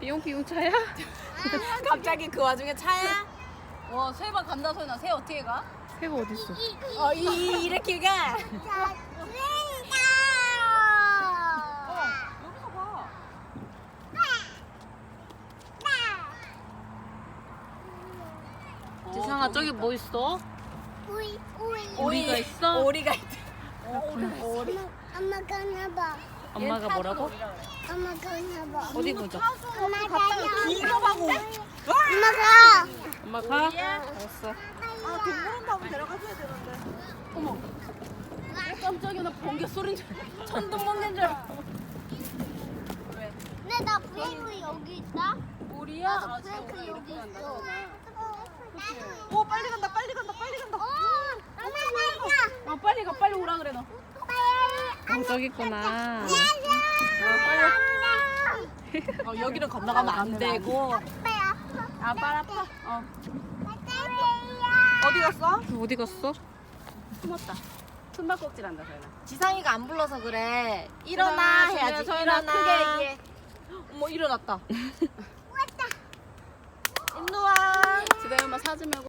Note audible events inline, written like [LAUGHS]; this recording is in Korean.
삐용삐용 차야? [LAUGHS] 갑자기 그 와중에 차야? 와 새바 간다 소연아 새 어떻게 가? 새가 어딨어? 어, 이, 이- 이렇게 가. 어 여기서 봐 지상아 저기 뭐 있어? 오이 오리가 있어? 오리가 있다. 오리 엄마가 나봐 엄마가 뭐라고? 엄마가 나봐 어디 보자. 엄마가 기겁하고. 엄마 가 엄마 가? 알았어. 아, 동물원 가면 데려가줘야 되는데. 깜짝이야 나 번개 소리인 줄 알고 천둥 번개인 줄 알고 근데 나 브레이크 여기 있다 우리야? 나도 아 진짜 브레이크 우리 여기 있어 오, 빨리 간다, 빨리 간다, 빨리 간다. 어 엄마 나 아 빨리 가 빨리 오라 그래 너 어, 저기 있구나. 어, 여기를 건너가면 안 되고. 아빠야 아 빨리 아파 어 어디 갔어? 어디 갔어? 숨었다 숨바꼭질 한다 소연아 지상이가 안 불러서 그래. 일어나 해야지. 소연아 일어나. 크게 얘기해 어머, 일어났다. 일로 와. 지다이 엄마 사지 말고